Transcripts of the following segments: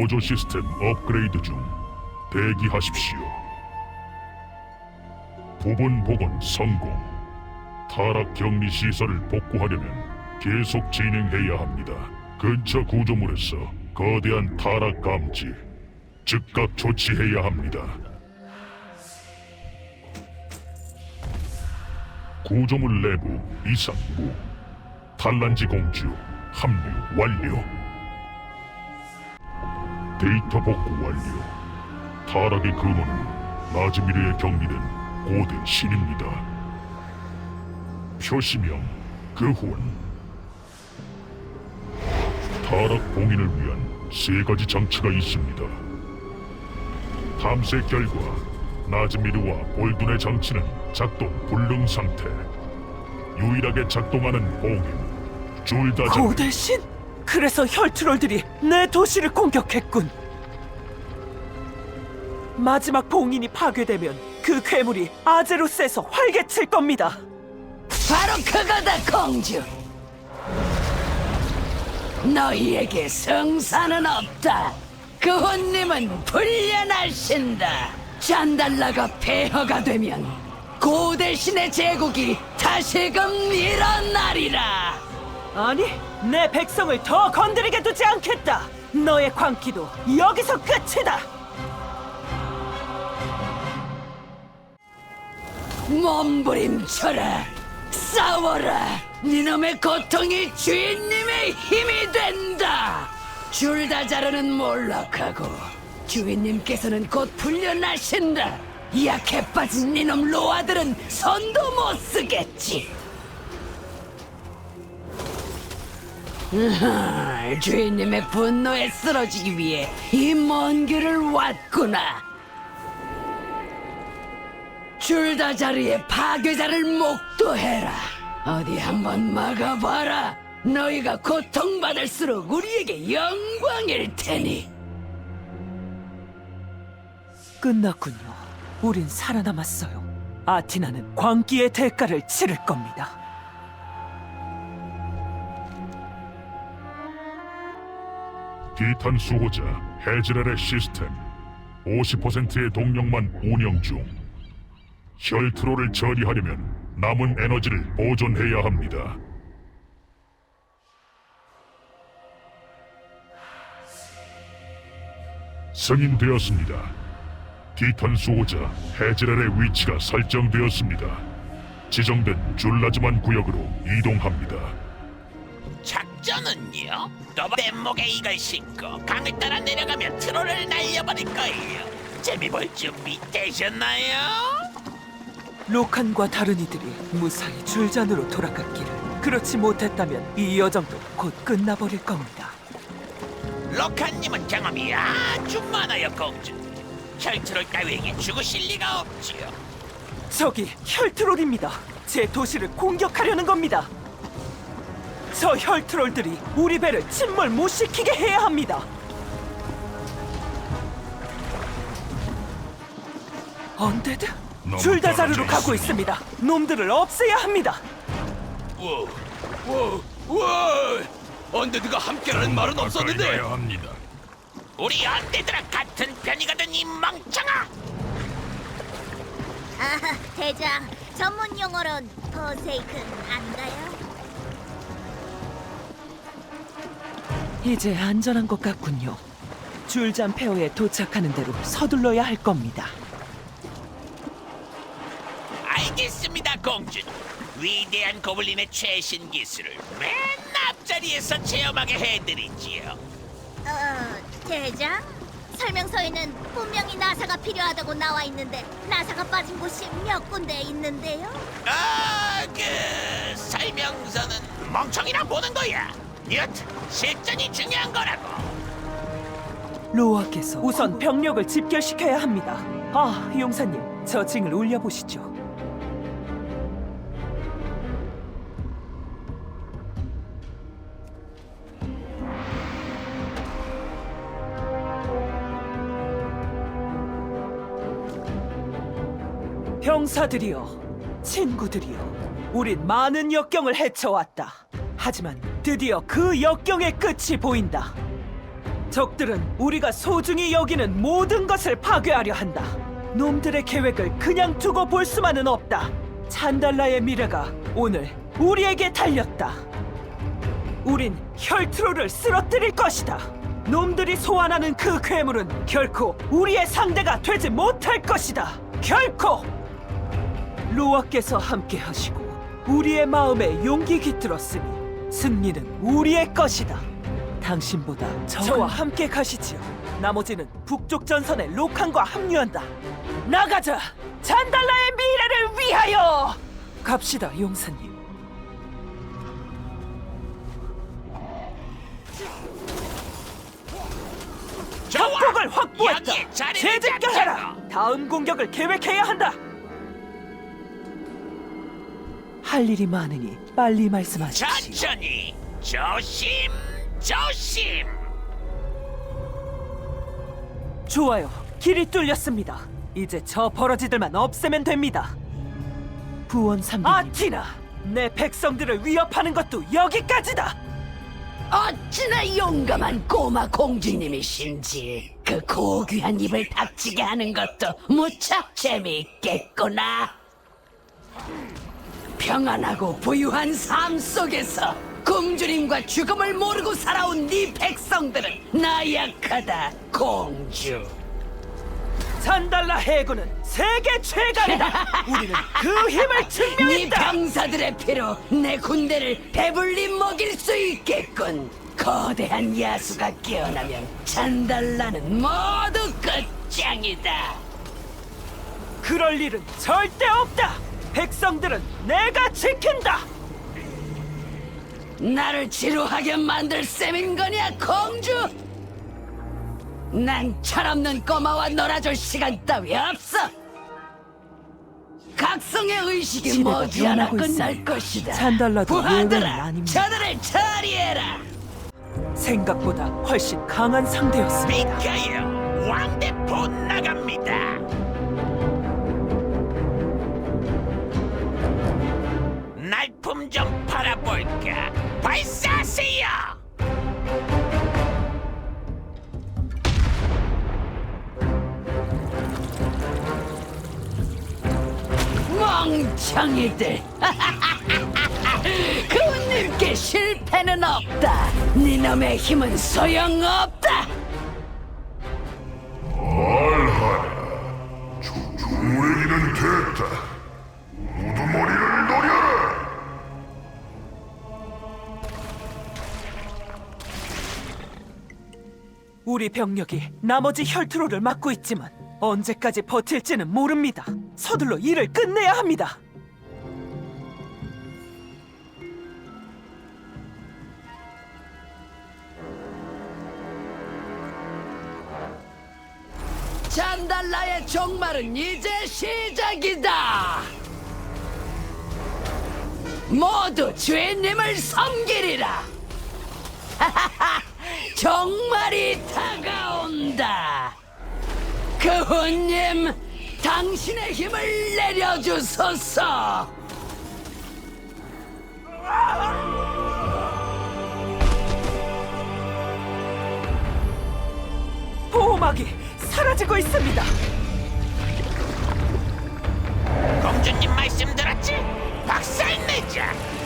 보조 시스템 업그레이드 중 대기하십시오. 부분 복원 성공. 타락 격리 시설을 복구하려면 계속 진행해야 합니다. 근처 구조물에서 거대한 타락 감지, 즉각 조치해야 합니다. 구조물 내부 이상 무 탈란지 공주 합류 완료. 데이터 복구 완료. 타락의 근원은 나즈미르에 격리된 고대 신입니다. 표시명 그혼 타락 봉인을 위한 세 가지 장치가 있습니다. 탐색 결과 나즈미르와 볼둔의 장치는 작동 불능 상태. 유일하게 작동하는 봉인 줄다 장 고대신? 그래서 혈트롤들이 내 도시를 공격했군. 마지막 봉인이 파괴되면 그 괴물이 아제로스에서 활개칠 겁니다. 바로 그거다 공주 너희에게 성사는 없다 그 혼님은 불려나신다 잔달라가 폐허가 되면 고대신의 제국이 다시금 일어나리라 아니, 내 백성을 더 건드리게 두지 않겠다. 너의 광기도 여기서 끝이다. 몸부림쳐라. 싸워라. 니놈의 고통이 주인님의 힘이 된다. 줄다 자르는 몰락하고 주인님께서는 곧 풀려나신다. 약해 빠진 니놈 로아들은 손도 못 쓰겠지 으하, 주인님의 분노에 쓰러지기 위해 이 먼 길을 왔구나 줄다 자리에 파괴자를 목도해라. 어디 한번 막아봐라. 너희가 고통받을수록 우리에게 영광일 테니. 끝났군요. 우린 살아남았어요. 아티나는 광기의 대가를 치를 겁니다. 디탄 수호자 헤즈렐의 시스템 50%의 동력만 운영 중 혈트로를 처리하려면 남은 에너지를 보존해야 합니다. 승인되었습니다. 디탄 수호자 헤즈렐의 위치가 설정되었습니다. 지정된 줄라즈만 구역으로 이동합니다. 작전은요? 또 뗏목에 이걸 신고 강을 따라 내려가면 트롤을 날려버릴 거예요. 재미 볼 준비 되셨나요? 로칸과 다른 이들이 무사히 줄잔으로 돌아갔기를. 그렇지 못했다면 이 여정도 곧 끝나버릴 겁니다. 로칸님은 경험이 아주 많아요, 공주. 혈트롤 따위에게 죽으실 리가 없지요. 저기 혈트롤입니다. 제 도시를 공격하려는 겁니다. 저 혈트롤들이 우리 배를 침몰 못 시키게 해야 합니다. 언데드? 줄다자루로 가고. 있습니다. 놈들을 없애야 합니다. 와, 와, 와! 언데드가 함께라는 말은 없었는데 합니다. 우리 언데드랑 같은 편이거든 이 멍청아. 아하, 대장. 전문 용어론 퍼세이큰 안가요? 이제 안전한 것 같군요. 줄잔 페어에 도착하는 대로 서둘러야 할 겁니다. 알겠습니다, 공주. 위대한 고블린의 최신 기술을 맨 앞자리에서 체험하게 해드리지요. 어, 대장? 설명서에는 분명히 나사가 필요하다고 나와 있는데 나사가 빠진 곳이 몇 군데 있는데요? 아, 그 설명서는 멍청이나 보는 거야. 여튼 실전이 중요한 거라고. 로아께서 우선 병력을 집결시켜야 합니다. 아, 용사님, 저 징을 올려보시죠. 병사들이여, 친구들이여, 우린 많은 역경을 헤쳐왔다. 하지만 드디어 그 역경의 끝이 보인다. 적들은 우리가 소중히 여기는 모든 것을 파괴하려 한다. 놈들의 계획을 그냥 두고 볼 수만은 없다. 찬달라의 미래가 오늘 우리에게 달렸다. 우린 혈트로를 쓰러뜨릴 것이다. 놈들이 소환하는 그 괴물은 결코 우리의 상대가 되지 못할 것이다. 결코! 로아께서 함께 하시고 우리의 마음에 용기 깃들었으니 승리는 우리의 것이다. 당신보다 저와 함께 가시지요. 나머지는 북쪽 전선에 로칸과 합류한다. 나가자! 잔달라의 미래를 위하여! 갑시다, 용사님. 적폭을 확보했다. 재집결하라. 다음 공격을 계획해야 한다. 할 일이 많으니 빨리 말씀하십시오. 천천히 조심 조심. 좋아요. 길이 뚫렸습니다. 이제 저 버러지들만 없애면 됩니다. 부원 삼 아티나, 내 백성들을 위협하는 것도 여기까지다. 어찌나 용감한 꼬마 공주님이신지 그 고귀한 입을 닥치게 하는 것도 무척 재미있겠구나 평안하고 부유한 삶 속에서 공주님과 죽음을 모르고 살아온 네 백성들은 나약하다 공주 잔달라 해군은 세계 최강이다. 우리는 그 힘을 네 증명했다. 병사들의 피로 내 군대를 배불리 먹일 수 있겠군. 거대한 야수가 깨어나면 잔달라는 모두 끝장이다. 그럴 일은 절대 없다. 백성들은 내가 지킨다. 나를 지루하게 만들 셈인 거냐, 공주? 난 철없는 꼬마와 놀아줄 시간 따위 없어. 각성의 의식이 머지않아 변하고 끝날. 것이다. 잔달라도 예외는 부하들아, 아닙니다. 저들을 처리해라. 생각보다 훨씬 강한 상대였습니다. 비켜요. 왕대포 나갑니다. 날품 좀 팔아볼까? 발사하세요. 멍청이들 그님께 실패는 없다 니놈의 힘은 소용없다 우리는 됐다. 우두머리를 우리 병력이 나머지 혈투로를 막고 있지만 언제까지 버틸지는 모릅니다. 서둘러 일을 끝내야 합니다. 잔달라의 종말은 이제 시작이다 모두 주인님을 섬기리라 종말이 다가온다 그훈님 당신의 힘을 내려주소서 보호막이 사라지고 있습니다. 공주님 말씀 들었지? 박살내자.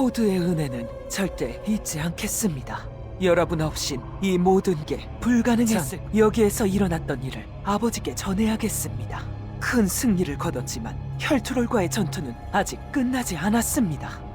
호두의 은혜는 절대 잊지 않겠습니다. 여러분 없인 이 모든 게 불가능했을 여기에서 일어났던 일을 아버지께 전해야겠습니다. 큰 승리를 거뒀지만 혈투롤과의 전투는 아직 끝나지 않았습니다.